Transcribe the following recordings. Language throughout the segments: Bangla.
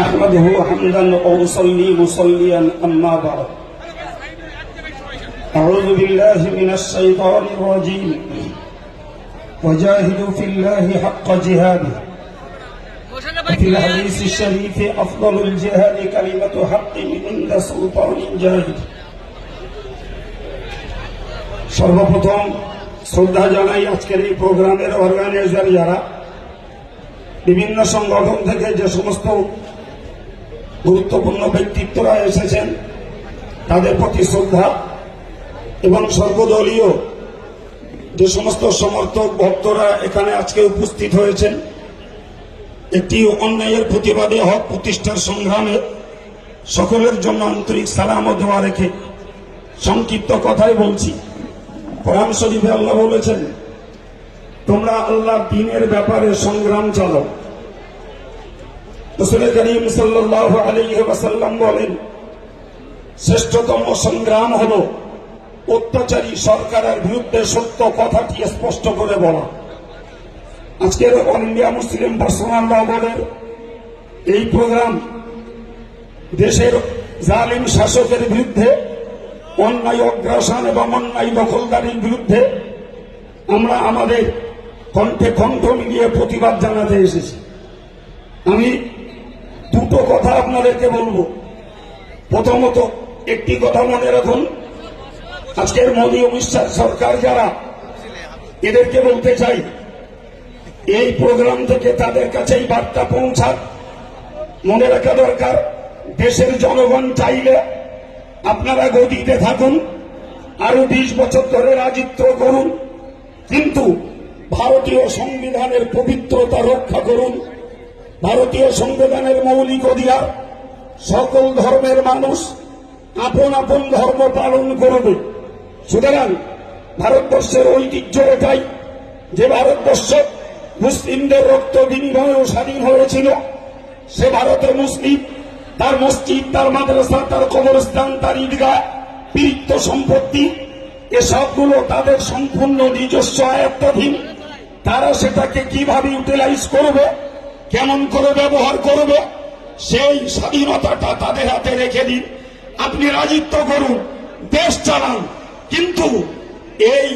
أحمده حمدا وأصلي مصليا أما بعد أعوذ بالله من الشيطان الرجيم وجاهدوا في الله حق جهاده وفي الحديث الشريف أفضل الجهاد كلمة حق عند سلطان جاهد সর্বপ্রথম শ্রদ্ধা জানাই আজকের এই প্রোগ্রামের অর্গানাইজার যারা বিভিন্ন সংগঠন থেকে যে সমস্ত গুরুত্বপূর্ণ ব্যক্তিত্বরা এসেছেন। তাদের প্রতি শ্রদ্ধা এবং সর্বদলীয় যে সমস্ত সমর্থক ভক্তরা এখানে আজকে উপস্থিত হয়েছেন একটি অন্যায়ের প্রতিবাদে হক প্রতিষ্ঠার সংগ্রামে সকলের জন্য আন্তরিক সালাম ও দোয়া রেখে সংক্ষিপ্ত কথাই বলছি। কোরআন শরীফে আল্লাহ বলেছেন, তোমরা আল্লাহ দিনের ব্যাপারে সংগ্রাম চালো রসুল করিম সাল্লাহ আলাইহি ওয়াসাল্লাম বলেন, শ্রেষ্ঠতম সংগ্রাম হল অত্যাচারী সরকারের বিরুদ্ধে সত্য কথাটি স্পষ্ট করে বলা। আজকের all India Muslim personal law এই প্রোগ্রাম দেশের জালিম শাসকের বিরুদ্ধে, অন্যায়, অগ্রাসন এবং অন্যায় দখলদারির বিরুদ্ধে আমরা আমাদের কণ্ঠে কণ্ঠ মিলিয়ে প্রতিবাদ জানাতে এসেছি। আমি দুটো কথা আপনাদেরকে বলব। প্রথমত, একটি কথা মনে রাখুন। আজকের মোদী অমিত শাহ সরকার যারা, এদেরকে বলতে চাই, এই প্রোগ্রাম থেকে তাদের কাছে এই বার্তা পৌঁছাক। মনে রাখা দরকার, দেশের জনগণ চাইলে আপনারা গদিতে থাকুন, আরও বিশ বছর ধরে রাজিত্ব করুন, কিন্তু ভারতীয় সংবিধানের পবিত্রতা রক্ষা করুন। ভারতীয় সংবিধানের মৌলিক অধিকার, সকল ধর্মের মানুষ আপন আপন ধর্ম পালন করবে। সুতরাং ভারতবর্ষের ঐতিহ্য এটাই যে ভারতবর্ষ মুসলিমদের রক্ত বিনিময়েও স্বাধীন হয়েছিল। সে ভারতে মুসলিম, তার মসজিদ, তার মাদ্রাসা, তার কবরস্থান, তার ঈদগাহ পীড়িত সম্পত্তি এসবগুলো তাদের সম্পূর্ণ নিজস্ব আয়ত্তাধীন। তারা সেটাকে কীভাবে ইউটিলাইজ করবে? কেমন করে ব্যবহার করবে? সেই স্বাধীনতাটা তাদের হাতে রেখে দিন। আপনি রাজিত্ব করুন, দেশ চালান। কিন্তু এই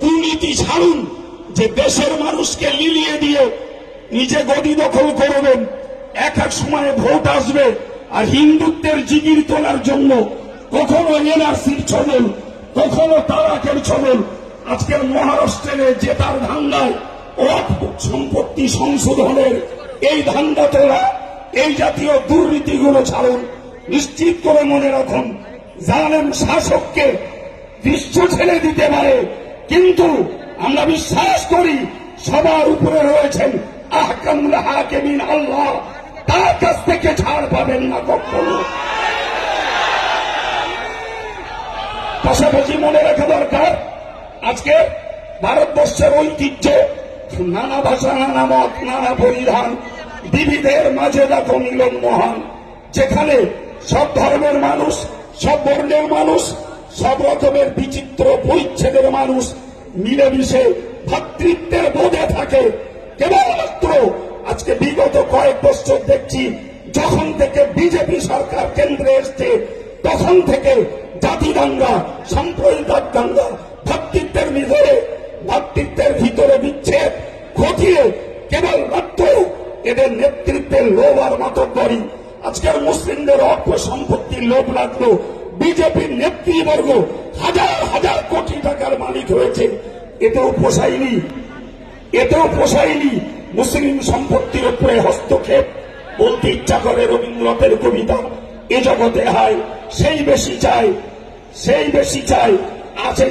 দুর্নীতি ছাড়ুন, যে দেশের মানুষকে লিলিয়ে দিয়ে নিজে গদি দখল করবেন। এক এক সময়ে ভোট আসবে, আর হিন্দুত্বের জিগির তোলার জন্য কখনো এনআরসির ছবল, কখনো তারাকের ছবল। আজকের মহারাষ্ট্রে জেতার ধান্দায় সম্পত্তি সংশোধনের এই ধান্দা তোলা এই জাতীয় দুর্নীতিগুলো ছাড়ুন, নিশ্চিত করে মনে রাখুন, জালেম শাসককে বিশ্ব ছেড়ে দিতে পারে। কিন্তু আমরা বিশ্বাস করি সবার উপরে রয়েছেন আল্লাহ। তার কাছ থেকে ছাড় পাবেন না কখনো। পাশাপাশি মনে রাখা দরকার, আজকে ভারতবর্ষের ঐতিহ্য নানা ভাষা, নানা মত, নানা পরিধান। বিবিধের মাঝে দেখো মিলন মহান যেখানে সব ধর্মের মানুষ, সব বর্ণের মানুষ, সব রকমের বিচিত্র পরিচ্ছেদের মানুষ মিলেমিশে ভাতৃত্বের বোধে থাকে। কেবলমাত্র আজকে বিগত কয়েক বছর দেখছি, যখন থেকে বিজেপি সরকার কেন্দ্রে এসছে, তখন থেকে জাতি দাঙ্গা সাম্প্রদায়িক দাঙ্গা ভাতৃত্বের ভিতরে ভাতৃত্বের ভিতরে বিচ্ছেদ ঘটিয়ে কেবলমাত্র এদের নেতৃত্বের লোভ আর মাতব্বরী আজকের মুসলিমদের অর্থ সম্পত্তির লোভ লাগল। বিজেপির নেতৃবর্গ হাজার হাজার কোটি টাকার মালিক হয়েছে। এতেও পোষায়নি। এতেও পোষায়নি মুসলিম সম্পত্তির উপরে হস্তক্ষেপ। বলতে ইচ্ছা করে রবীন্দ্রনাথের কবিতা, এ জগতে হয়, সেই বেশি চায়, সেই বেশি চায়, আছে